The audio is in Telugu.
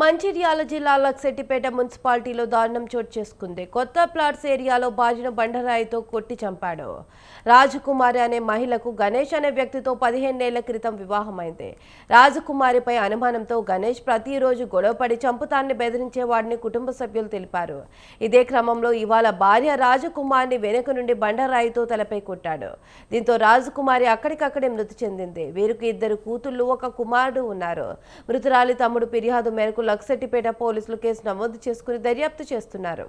మంచిర్యాల జిల్లా లక్సెట్టిపేట మున్సిపాలిటీలో దారుణం చోటు చేసుకుంది. కొత్త ప్లాట్స్ ఏరియాలో బాజిన బండరాయితో కొట్టి చంపాడు. రాజకుమారి అనే మహిళకు గణేష్ అనే వ్యక్తితో పదిహేనేళ్ళ క్రితం వివాహమైంది. రాజకుమారిపై అనుమానంతో గణేష్ ప్రతిరోజు గొడవపడి చంపుతాన్ని బెదిరించేవాడిని కుటుంబ సభ్యులు తెలిపారు. ఇదే క్రమంలో ఇవాళ భార్య రాజకుమారిని వెనుక నుండి బండరాయితో తలపై కొట్టాడు. దీంతో రాజకుమారి అక్కడికక్కడే మృతి చెందింది. వీరికి ఇద్దరు కూతుళ్ళు ఒక కుమారుడు ఉన్నారు. మృతురాలి తమ్ముడు ఫిర్యాదు మేరకు లక్సెట్టిపేట పోలీసులు కేసు నమోదు చేసుకుని దర్యాప్తు చేస్తున్నారు.